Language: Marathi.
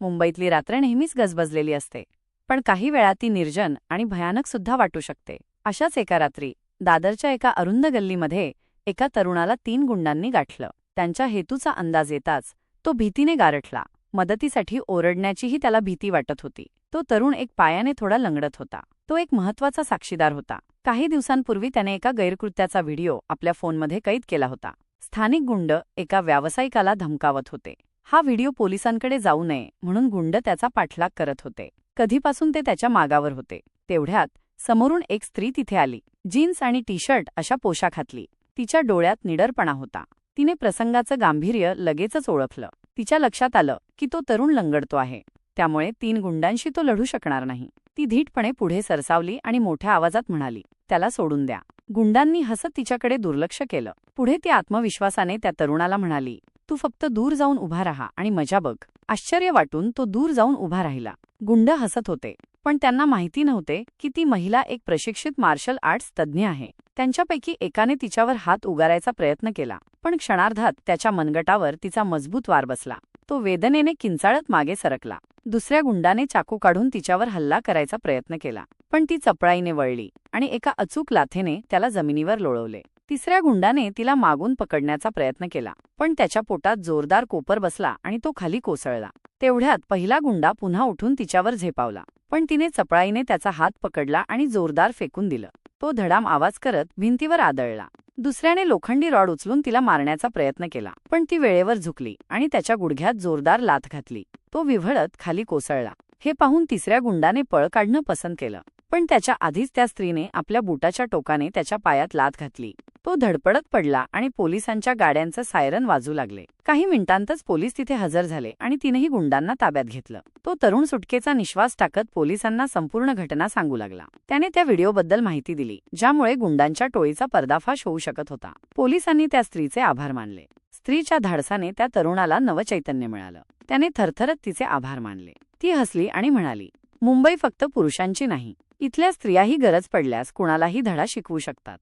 मुंबईतली रात्र नेहमीच गजबजलेली असते पण काही वेळा ती निर्जन आणि भयानक सुद्धा वाटू शकते. अशाच एका रात्री दादरच्या एका अरुंद गल्लीमध्ये एका तरुणाला तीन गुंडांनी गाठलं. त्यांच्या हेतूचा अंदाज येताच तो भीतीने गारठला. मदतीसाठी ओरडण्याचीही त्याला भीती वाटत होती. तो तरुण एक पायाने थोडा लंगडत होता. तो एक महत्त्वाचा साक्षीदार होता. काही दिवसांपूर्वी त्याने एका गैरकृत्याचा व्हिडिओ आपल्या फोनमध्ये कैद केला होता. स्थानिक गुंड एका व्यावसायिकाला धमकावत होते. हा व्हिडिओ पोलिसांकडे जाऊ नये म्हणून गुंड त्याचा पाठलाग करत होते. कधीपासून ते त्याच्या मागावर होते. तेवढ्यात समोरून एक स्त्री तिथे आली. जीन्स आणि टी शर्ट अशा पोशाखातली. तिच्या डोळ्यात निडरपणा होता. तिने प्रसंगाचं गांभीर्य लगेचच ओळखलं. तिच्या लक्षात आलं की तो तरुण लंगडतो आहे. त्यामुळे तीन गुंडांशी तो लढू शकणार नाही. ती धीटपणे पुढे सरसावली आणि मोठ्या आवाजात म्हणाली त्याला सोडून द्या. गुंडांनी हसत तिच्याकडे दुर्लक्ष केलं. पुढे ती आत्मविश्वासाने त्या तरुणाला म्हणाली तू फक्त दूर जाऊन उभा राहा आणि मजा बघ. आश्चर्य वाटून तो दूर जाऊन उभा राहिला. गुंड हसत होते. पण त्यांना माहिती नव्हते की ती महिला एक प्रशिक्षित मार्शल आर्ट्स तज्ज्ञ आहे. त्यांच्यापैकी एकाने तिच्यावर हात उगारायचा प्रयत्न केला पण क्षणार्धात त्याच्या मनगटावर तिचा मजबूत वार बसला. तो वेदनेने किंचाळत मागे सरकला. दुसऱ्या गुंडाने चाकू काढून तिच्यावर हल्ला करायचा प्रयत्न केला पण ती चपळाईने वळली आणि एका अचूक लाथेने त्याला जमिनीवर लोळवले. तिसऱ्या गुंडाने तिला मागून पकडण्याचा प्रयत्न केला पण त्याच्या पोटात जोरदार कोपर बसला आणि तो खाली कोसळला. तेवढ्यात पहिला गुंडा पुन्हा उठून तिच्यावर झेपावला पण तिने चपळाईने त्याचा हात पकडला आणि जोरदार फेकून दिलं. तो धडाम आवाज करत भिंतीवर आदळला. दुसऱ्याने लोखंडी रॉड उचलून तिला मारण्याचा प्रयत्न केला पण ती वेळेवर झुकली आणि त्याच्या गुडघ्यात जोरदार लाथ घातली. तो विव्हळत खाली कोसळला. हे पाहून तिसऱ्या गुंडाने पळ काढणं पसंत केलं. पण त्याच्या आधीच त्या स्त्रीने आपल्या बुटाच्या टोकाने त्याच्या पायात लात घातली. तो धडपडत पडला आणि पोलिसांच्या गाड्यांचं सायरन वाजू लागले. काही मिनिटांतच पोलीस तिथे हजर झाले आणि तिनेही गुंडांना ताब्यात घेतलं. तो तरुण सुटकेचा निश्वास टाकत पोलिसांना संपूर्ण घटना सांगू लागला. त्याने त्या व्हिडिओबद्दल माहिती दिली ज्यामुळे गुंडांच्या टोळीचा पर्दाफाश होऊ शकत होता. पोलिसांनी त्या स्त्रीचे आभार मानले. स्त्रीच्या धाडसाने त्या तरुणाला नवचैतन्य मिळालं. त्याने थरथरत तिचे आभार मानले. ती हसली आणि म्हणाली मुंबई फक्त पुरुषांची नाही. इथल्या स्त्रियाही गरज पडल्यास कुणालाही धडा शिकवू शकतात.